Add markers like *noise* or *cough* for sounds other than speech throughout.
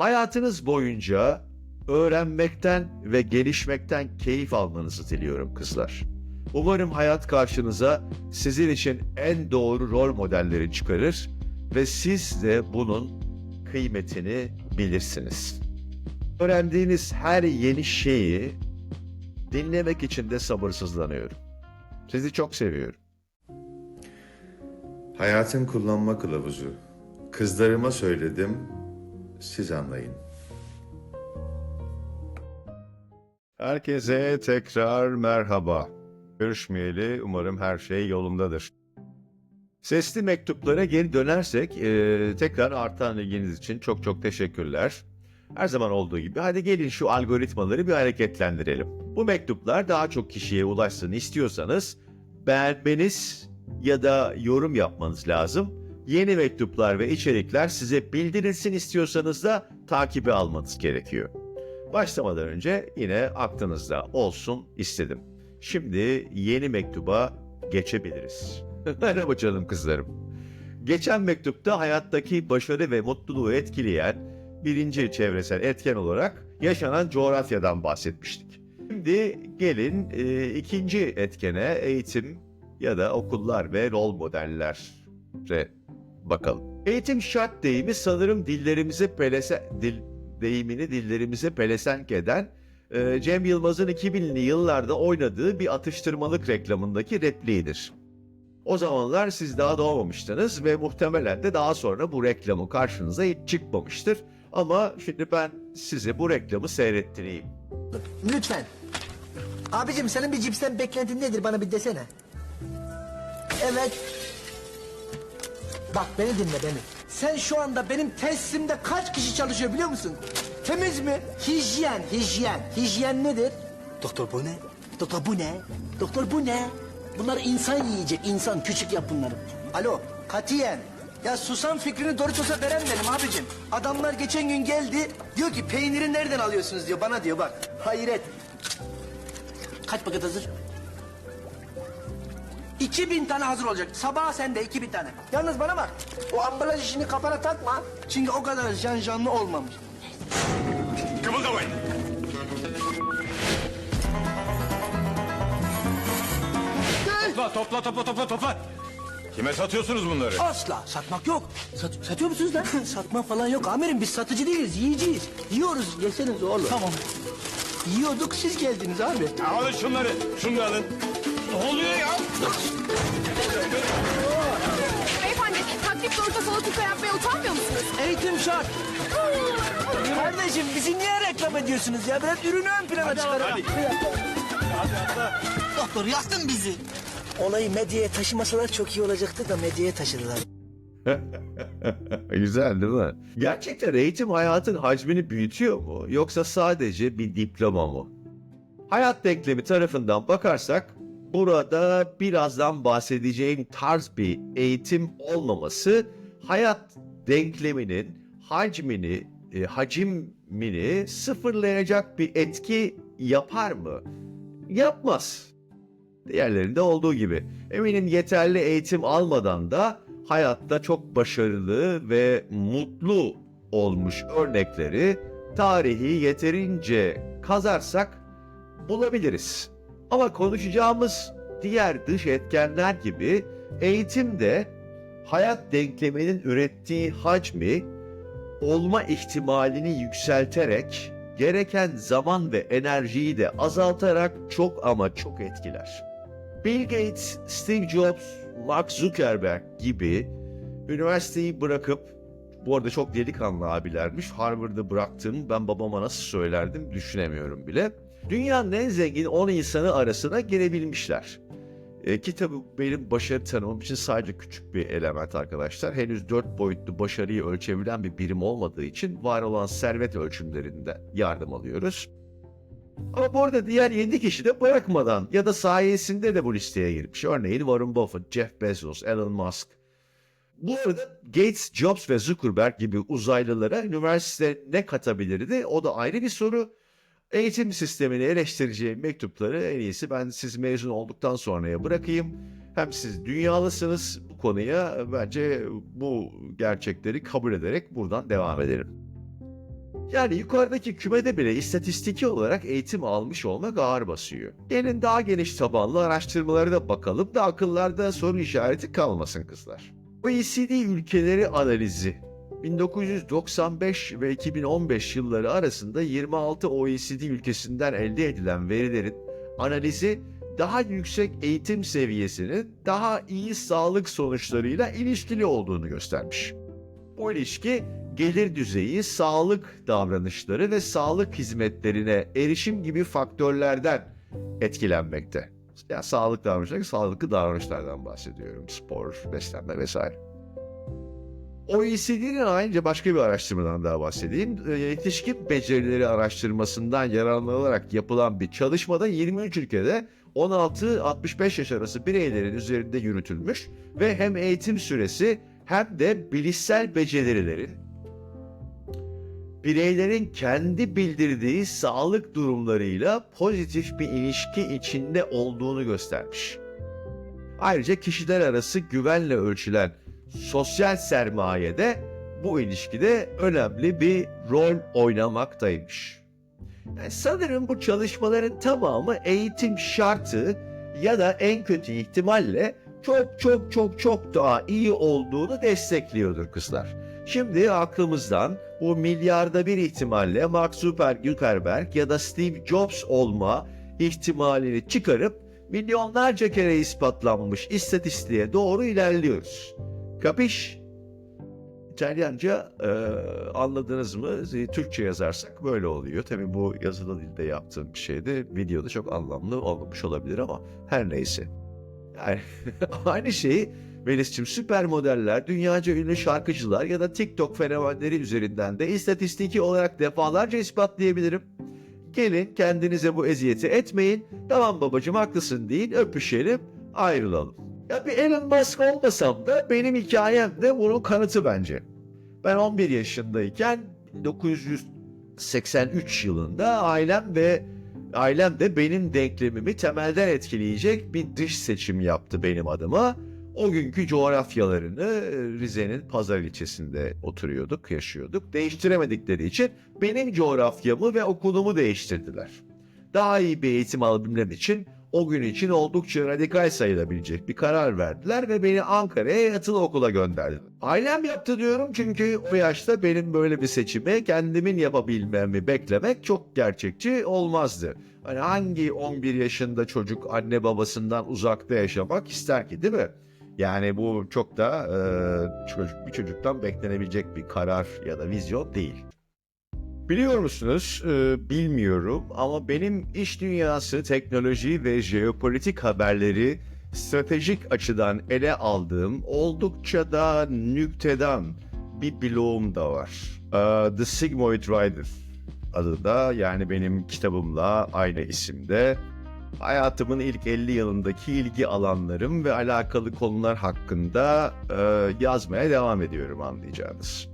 Hayatınız boyunca öğrenmekten ve gelişmekten keyif almanızı diliyorum kızlar. Umarım hayat karşınıza sizin için en doğru rol modelleri çıkarır ve siz de bunun kıymetini bilirsiniz. Öğrendiğiniz her yeni şeyi dinlemek için de sabırsızlanıyorum. Sizi çok seviyorum. Hayatın kullanma kılavuzu. Kızlarıma söyledim, siz anlayın. Herkese tekrar merhaba. Görüşmeyeli umarım her şey yolundadır. Sesli mektuplara geri dönersek eee, tekrar artan ilginiz için çok çok teşekkürler. Her zaman olduğu gibi hadi gelin şu algoritmaları bir hareketlendirelim. Bu mektuplar daha çok kişiye ulaşsın istiyorsanız beğenmeniz ya da yorum yapmanız lazım. Yeni mektuplar ve içerikler size bildirilsin istiyorsanız da takibi almanız gerekiyor. Başlamadan önce yine aklınızda olsun istedim. Şimdi yeni mektuba geçebiliriz. *laughs* Merhaba canım kızlarım. Geçen mektupta hayattaki başarı ve mutluluğu etkileyen birinci çevresel etken olarak yaşanan coğrafyadan bahsetmiştik. Şimdi gelin e, ikinci etkene eğitim ya da okullar ve rol modellere bakalım. Eğitim şart deyimi sanırım dillerimize pelese, dil, deyimini dillerimize pelesenk eden e, Cem Yılmaz'ın 2000'li yıllarda oynadığı bir atıştırmalık reklamındaki repliğidir. O zamanlar siz daha doğmamıştınız ve muhtemelen de daha sonra bu reklamı karşınıza hiç çıkmamıştır. Ama şimdi ben size bu reklamı seyrettireyim. Lütfen. Abicim senin bir cipsten beklentin nedir bana bir desene. Evet. Bak beni dinle beni. Sen şu anda benim tesisimde kaç kişi çalışıyor biliyor musun? Temiz mi? Hijyen, hijyen. Hijyen nedir? Doktor bu ne? Doktor bu ne? Doktor bu ne? Bunlar insan yiyecek, insan. Küçük yap bunları. Alo, katiyen. Ya susam fikrini Doritos'a veren benim abicim. Adamlar geçen gün geldi, diyor ki peyniri nereden alıyorsunuz diyor, bana diyor bak. Hayret. Kaç paket hazır? 2000 tane hazır olacak. Sabaha sende 2000 tane. Yalnız bana bak. O ambalaj işini kafana takma. Çünkü o kadar can canlı olmamış. Kımıldamayın. Topla, topla, topla, topla, topla. Kime satıyorsunuz bunları? Asla satmak yok. Sat, satıyor musunuz lan? *laughs* Satmak falan yok amirim. Biz satıcı değiliz, yiyeceğiz. Yiyoruz, yeseniz oğlum. Tamam. Yiyorduk, siz geldiniz abi. Alın şunları, şunu da alın. Ne oluyor ya? Beyefendi taklit doğrultuda salatuka yapmaya utanmıyor musunuz? Eğitim şart. Kardeşim bizi niye reklam ediyorsunuz ya? Biraz ürünü ön plana çıkarın. hadi. Doktor yaktın bizi. Olayı medyaya taşımasalar çok iyi olacaktı da medyaya taşıdılar. *laughs* Güzel değil mi? Gerçekten eğitim hayatın hacmini büyütüyor mu yoksa sadece bir diploma mı? Hayat denklemi tarafından bakarsak burada birazdan bahsedeceğim tarz bir eğitim olmaması hayat denkleminin hacmini, e, hacimini sıfırlayacak bir etki yapar mı? Yapmaz. Diğerlerinde olduğu gibi. Eminim yeterli eğitim almadan da hayatta çok başarılı ve mutlu olmuş örnekleri tarihi yeterince kazarsak bulabiliriz. Ama konuşacağımız diğer dış etkenler gibi eğitim de hayat denkleminin ürettiği hacmi olma ihtimalini yükselterek gereken zaman ve enerjiyi de azaltarak çok ama çok etkiler. Bill Gates, Steve Jobs, Mark Zuckerberg gibi üniversiteyi bırakıp bu arada çok delikanlı abilermiş. Harvard'ı bıraktım. Ben babama nasıl söylerdim düşünemiyorum bile. Dünyanın en zengin 10 insanı arasına girebilmişler. E, ki tabii benim başarı tanımım için sadece küçük bir element arkadaşlar. Henüz dört boyutlu başarıyı ölçebilen bir birim olmadığı için var olan servet ölçümlerinde yardım alıyoruz. Ama bu arada diğer 7 kişi de bırakmadan ya da sayesinde de bu listeye girmiş. Örneğin Warren Buffett, Jeff Bezos, Elon Musk. Bu arada Gates, Jobs ve Zuckerberg gibi uzaylılara üniversite ne katabilirdi? O da ayrı bir soru. Eğitim sistemini eleştireceğim mektupları en iyisi ben siz mezun olduktan sonraya bırakayım. Hem siz dünyalısınız bu konuya bence bu gerçekleri kabul ederek buradan devam edelim. Yani yukarıdaki kümede bile istatistiki olarak eğitim almış olmak ağır basıyor. Gelin daha geniş tabanlı araştırmalara da bakalım da akıllarda soru işareti kalmasın kızlar. OECD ülkeleri analizi 1995 ve 2015 yılları arasında 26 OECD ülkesinden elde edilen verilerin analizi daha yüksek eğitim seviyesinin daha iyi sağlık sonuçlarıyla ilişkili olduğunu göstermiş. Bu ilişki gelir düzeyi, sağlık davranışları ve sağlık hizmetlerine erişim gibi faktörlerden etkilenmekte. Yani sağlık davranışları, sağlıklı davranışlardan bahsediyorum. Spor, beslenme vesaire. OECD'nin ayrıca başka bir araştırmadan daha bahsedeyim. Ee, Yetişkin becerileri araştırmasından yararlanarak yapılan bir çalışmada 23 ülkede 16-65 yaş arası bireylerin üzerinde yürütülmüş ve hem eğitim süresi hem de bilişsel becerilerin bireylerin kendi bildirdiği sağlık durumlarıyla pozitif bir ilişki içinde olduğunu göstermiş. Ayrıca kişiler arası güvenle ölçülen sosyal sermayede bu ilişkide önemli bir rol oynamaktaymış. Yani sanırım bu çalışmaların tamamı eğitim şartı ya da en kötü ihtimalle çok çok çok çok daha iyi olduğunu destekliyordur kızlar. Şimdi aklımızdan bu milyarda bir ihtimalle Mark Zuckerberg ya da Steve Jobs olma ihtimalini çıkarıp milyonlarca kere ispatlanmış istatistiğe doğru ilerliyoruz. Kapiş? İtalyanca e, anladınız mı? E, Türkçe yazarsak böyle oluyor. Tabii bu yazılı dilde yaptığım bir şeydi. Videoda çok anlamlı olmamış olabilir ama her neyse. Yani *laughs* aynı şeyi Melis'cim süper modeller, dünyaca ünlü şarkıcılar ya da TikTok fenomenleri üzerinden de istatistiki olarak defalarca ispatlayabilirim. Gelin kendinize bu eziyeti etmeyin. Tamam babacım haklısın deyin öpüşelim ayrılalım. Ya bir Elon Musk olmasam da benim hikayem de bunun kanıtı bence. Ben 11 yaşındayken 1983 yılında ailem ve ailem de benim denklemimi temelden etkileyecek bir dış seçim yaptı benim adıma. O günkü coğrafyalarını e, Rize'nin Pazar ilçesinde oturuyorduk, yaşıyorduk. Değiştiremedikleri için benim coğrafyamı ve okulumu değiştirdiler. Daha iyi bir eğitim alabilmem için o gün için oldukça radikal sayılabilecek bir karar verdiler ve beni Ankara'ya yatılı okula gönderdiler. Ailem yaptı diyorum çünkü o yaşta benim böyle bir seçimi kendimin yapabilmemi beklemek çok gerçekçi olmazdı. Hani hangi 11 yaşında çocuk anne babasından uzakta yaşamak ister ki değil mi? Yani bu çok da e, çocuk bir çocuktan beklenebilecek bir karar ya da vizyon değil. Biliyor musunuz? Ee, bilmiyorum ama benim iş dünyası, teknoloji ve jeopolitik haberleri stratejik açıdan ele aldığım oldukça da nüktedan bir blogum da var. Ee, The Sigmoid Rider adı da yani benim kitabımla aynı isimde. Hayatımın ilk 50 yılındaki ilgi alanlarım ve alakalı konular hakkında e, yazmaya devam ediyorum anlayacağınız.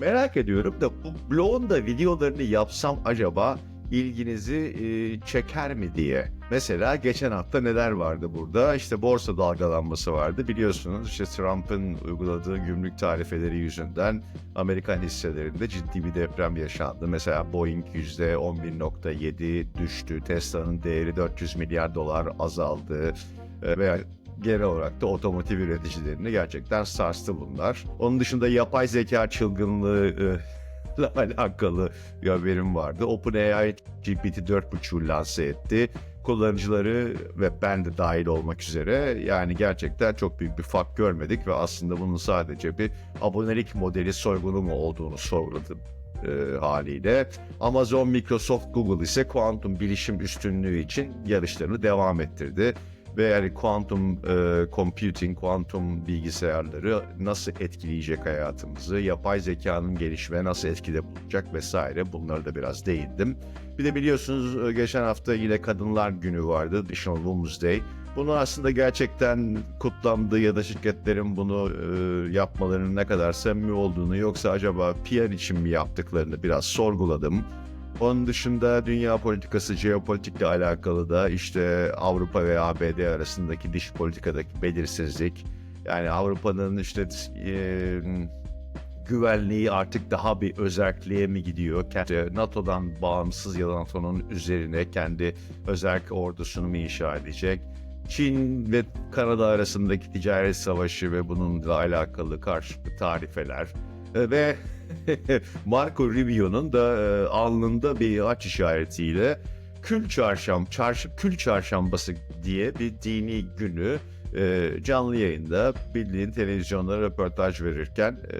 Merak ediyorum da bu blogun da videolarını yapsam acaba ilginizi e, çeker mi diye. Mesela geçen hafta neler vardı burada? İşte borsa dalgalanması vardı. Biliyorsunuz işte Trump'ın uyguladığı gümrük tarifeleri yüzünden Amerikan hisselerinde ciddi bir deprem yaşandı. Mesela Boeing %11.7 düştü. Tesla'nın değeri 400 milyar dolar azaldı. E, veya genel olarak da otomotiv üreticilerini gerçekten sarstı bunlar. Onun dışında yapay zeka çılgınlığı ile *laughs* alakalı bir haberim vardı. OpenAI GPT 4.5'u lanse etti. Kullanıcıları ve ben de dahil olmak üzere yani gerçekten çok büyük bir fark görmedik ve aslında bunun sadece bir abonelik modeli soygunu mu olduğunu sorguladım e, haliyle. Amazon, Microsoft, Google ise kuantum bilişim üstünlüğü için yarışlarını devam ettirdi ve yani kuantum e, computing, kuantum bilgisayarları nasıl etkileyecek hayatımızı, yapay zekanın gelişime nasıl etkide bulunacak vesaire bunları da biraz değindim. Bir de biliyorsunuz e, geçen hafta yine Kadınlar Günü vardı, National Women's Day. Bunu aslında gerçekten kutlandığı ya da şirketlerin bunu e, yapmalarının ne kadar samimi olduğunu yoksa acaba PR için mi yaptıklarını biraz sorguladım. Onun dışında dünya politikası, jeopolitikle alakalı da işte Avrupa ve ABD arasındaki dış politikadaki belirsizlik. Yani Avrupa'nın işte e, güvenliği artık daha bir özelliğe mi gidiyor? Kendi NATO'dan bağımsız ya da NATO'nun üzerine kendi özel ordusunu mu inşa edecek? Çin ve Kanada arasındaki ticaret savaşı ve bununla alakalı karşılıklı tarifeler e, ve *laughs* Marco Rubio'nun da e, alnında bir aç işaretiyle Kül Çarşam, çarşı, Kül Çarşambası diye bir dini günü e, canlı yayında bildiğin televizyonda röportaj verirken e,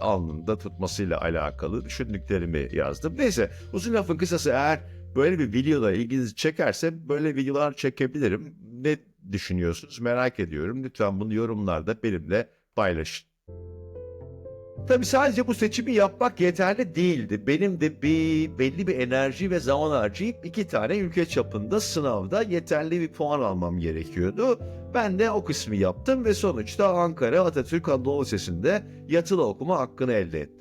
alnında tutmasıyla alakalı düşündüklerimi yazdım. Neyse uzun lafın kısası eğer böyle bir videoda ilginizi çekerse böyle videolar çekebilirim. Ne düşünüyorsunuz merak ediyorum. Lütfen bunu yorumlarda benimle paylaşın. Tabii sadece bu seçimi yapmak yeterli değildi. Benim de bir belli bir enerji ve zaman harcayıp iki tane ülke çapında sınavda yeterli bir puan almam gerekiyordu. Ben de o kısmı yaptım ve sonuçta Ankara Atatürk Anadolu Lisesi'nde yatılı okuma hakkını elde ettim.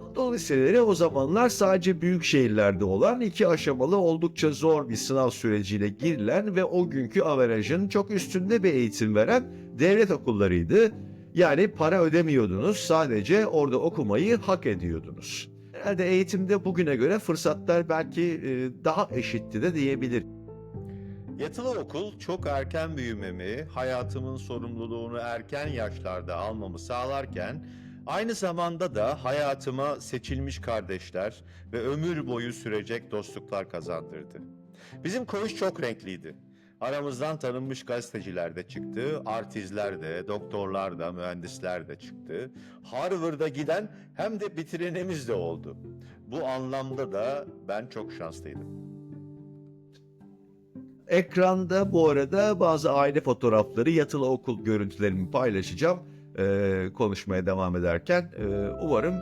Anadolu liseleri o zamanlar sadece büyük şehirlerde olan iki aşamalı oldukça zor bir sınav süreciyle girilen ve o günkü averajın çok üstünde bir eğitim veren devlet okullarıydı. Yani para ödemiyordunuz, sadece orada okumayı hak ediyordunuz. Herhalde eğitimde bugüne göre fırsatlar belki e, daha eşitti de diyebilirim. Yatılı okul çok erken büyümemi, hayatımın sorumluluğunu erken yaşlarda almamı sağlarken aynı zamanda da hayatıma seçilmiş kardeşler ve ömür boyu sürecek dostluklar kazandırdı. Bizim koğuş çok renkliydi. Aramızdan tanınmış gazeteciler de çıktı, artistler de, doktorlar da, mühendisler de çıktı. Harvard'a giden hem de bitirenimiz de oldu. Bu anlamda da ben çok şanslıydım. Ekranda bu arada bazı aile fotoğrafları, yatılı okul görüntülerimi paylaşacağım. Konuşmaya devam ederken umarım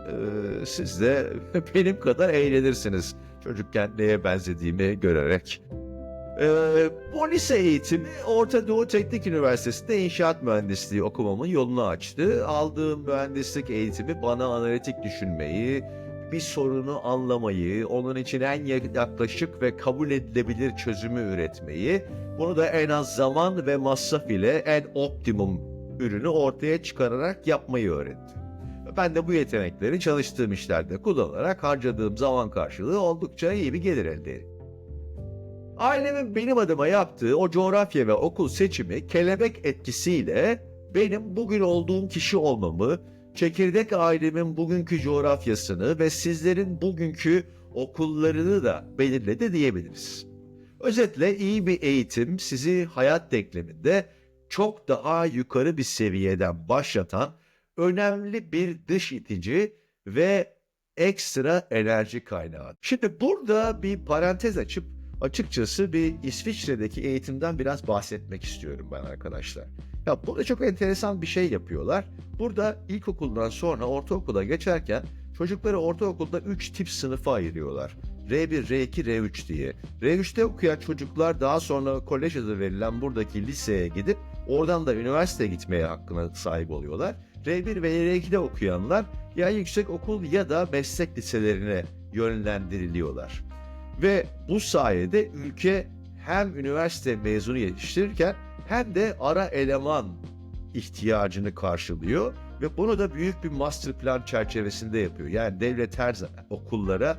siz de *laughs* benim kadar eğlenirsiniz çocukken neye benzediğimi görerek. Ee, bu lise eğitimi Orta Doğu Teknik Üniversitesi'nde inşaat mühendisliği okumamın yolunu açtı. Aldığım mühendislik eğitimi bana analitik düşünmeyi, bir sorunu anlamayı, onun için en yaklaşık ve kabul edilebilir çözümü üretmeyi, bunu da en az zaman ve masraf ile en optimum ürünü ortaya çıkararak yapmayı öğretti. Ben de bu yetenekleri çalıştığım işlerde kullanarak harcadığım zaman karşılığı oldukça iyi bir gelir elde ettim. Ailemin benim adıma yaptığı o coğrafya ve okul seçimi kelebek etkisiyle benim bugün olduğum kişi olmamı, çekirdek ailemin bugünkü coğrafyasını ve sizlerin bugünkü okullarını da belirledi diyebiliriz. Özetle iyi bir eğitim sizi hayat denkleminde çok daha yukarı bir seviyeden başlatan önemli bir dış itici ve ekstra enerji kaynağı. Şimdi burada bir parantez açıp açıkçası bir İsviçre'deki eğitimden biraz bahsetmek istiyorum ben arkadaşlar. Ya burada çok enteresan bir şey yapıyorlar. Burada ilkokuldan sonra ortaokula geçerken çocukları ortaokulda 3 tip sınıfa ayırıyorlar. R1, R2, R3 diye. R3'te okuyan çocuklar daha sonra kolej adı verilen buradaki liseye gidip oradan da üniversiteye gitmeye hakkına sahip oluyorlar. R1 ve R2'de okuyanlar ya yüksek okul ya da meslek liselerine yönlendiriliyorlar. Ve bu sayede ülke hem üniversite mezunu yetiştirirken hem de ara eleman ihtiyacını karşılıyor ve bunu da büyük bir master plan çerçevesinde yapıyor. Yani devlet her zaman okullara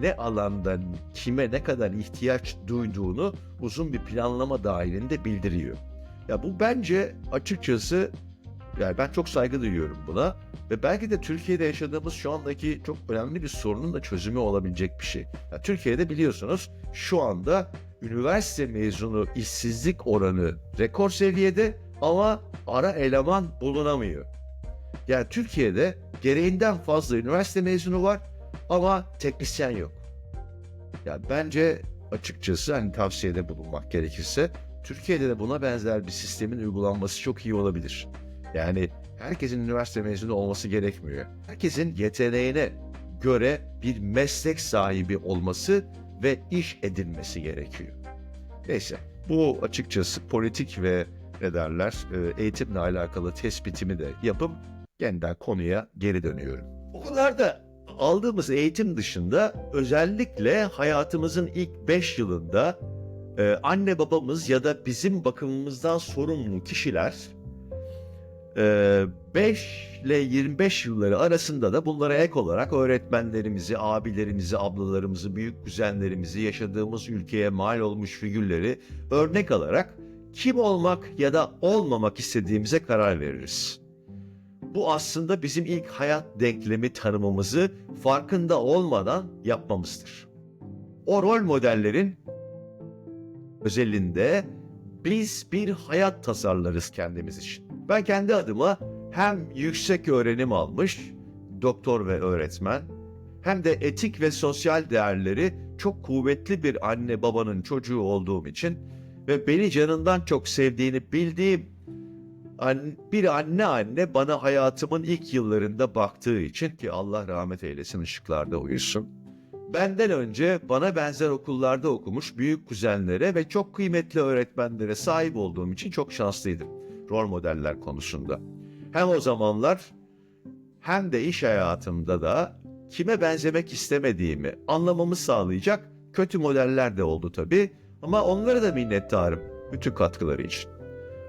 ne alanda kime ne kadar ihtiyaç duyduğunu uzun bir planlama dahilinde bildiriyor. Ya bu bence açıkçası yani ben çok saygı duyuyorum buna ve belki de Türkiye'de yaşadığımız şu andaki çok önemli bir sorunun da çözümü olabilecek bir şey. Ya Türkiye'de biliyorsunuz şu anda üniversite mezunu işsizlik oranı rekor seviyede ama ara eleman bulunamıyor. Yani Türkiye'de gereğinden fazla üniversite mezunu var ama teknisyen yok. Ya bence açıkçası hani tavsiyede bulunmak gerekirse Türkiye'de de buna benzer bir sistemin uygulanması çok iyi olabilir. Yani herkesin üniversite mezunu olması gerekmiyor. Herkesin yeteneğine göre bir meslek sahibi olması ve iş edinmesi gerekiyor. Neyse bu açıkçası politik ve ne derler e, eğitimle alakalı tespitimi de yapıp yeniden konuya geri dönüyorum. Okullarda aldığımız eğitim dışında özellikle hayatımızın ilk 5 yılında e, anne babamız ya da bizim bakımımızdan sorumlu kişiler 5 ile 25 yılları arasında da bunlara ek olarak öğretmenlerimizi, abilerimizi, ablalarımızı, büyük kuzenlerimizi, yaşadığımız ülkeye mal olmuş figürleri örnek alarak kim olmak ya da olmamak istediğimize karar veririz. Bu aslında bizim ilk hayat denklemi tanımımızı farkında olmadan yapmamızdır. O rol modellerin özelinde biz bir hayat tasarlarız kendimiz için. Ben kendi adıma hem yüksek öğrenim almış, doktor ve öğretmen, hem de etik ve sosyal değerleri çok kuvvetli bir anne babanın çocuğu olduğum için ve beni canından çok sevdiğini bildiğim bir anne anne bana hayatımın ilk yıllarında baktığı için ki Allah rahmet eylesin ışıklarda uyusun. Benden önce bana benzer okullarda okumuş büyük kuzenlere ve çok kıymetli öğretmenlere sahip olduğum için çok şanslıydım rol modeller konusunda. Hem o zamanlar hem de iş hayatımda da kime benzemek istemediğimi anlamamı sağlayacak kötü modeller de oldu tabii ama onlara da minnettarım bütün katkıları için.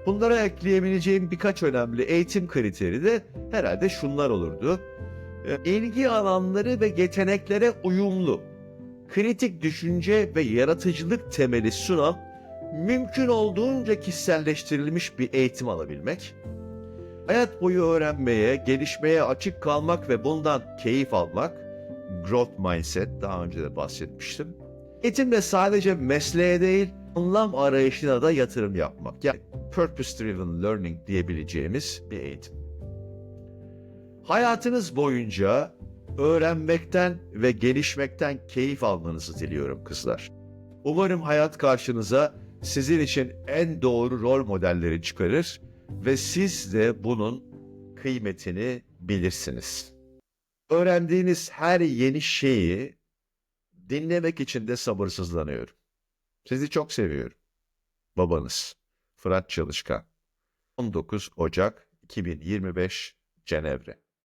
Bunlara ekleyebileceğim birkaç önemli eğitim kriteri de herhalde şunlar olurdu. E, ilgi alanları ve yeteneklere uyumlu, kritik düşünce ve yaratıcılık temeli sunan, mümkün olduğunca kişiselleştirilmiş bir eğitim alabilmek, hayat boyu öğrenmeye, gelişmeye açık kalmak ve bundan keyif almak, growth mindset daha önce de bahsetmiştim. Eğitimde sadece mesleğe değil, anlam arayışına da yatırım yapmak. Yani purpose driven learning diyebileceğimiz bir eğitim. Hayatınız boyunca öğrenmekten ve gelişmekten keyif almanızı diliyorum kızlar. Umarım hayat karşınıza sizin için en doğru rol modelleri çıkarır ve siz de bunun kıymetini bilirsiniz. Öğrendiğiniz her yeni şeyi dinlemek için de sabırsızlanıyorum. Sizi çok seviyorum. Babanız Fırat Çalışkan 19 Ocak 2025 Cenevre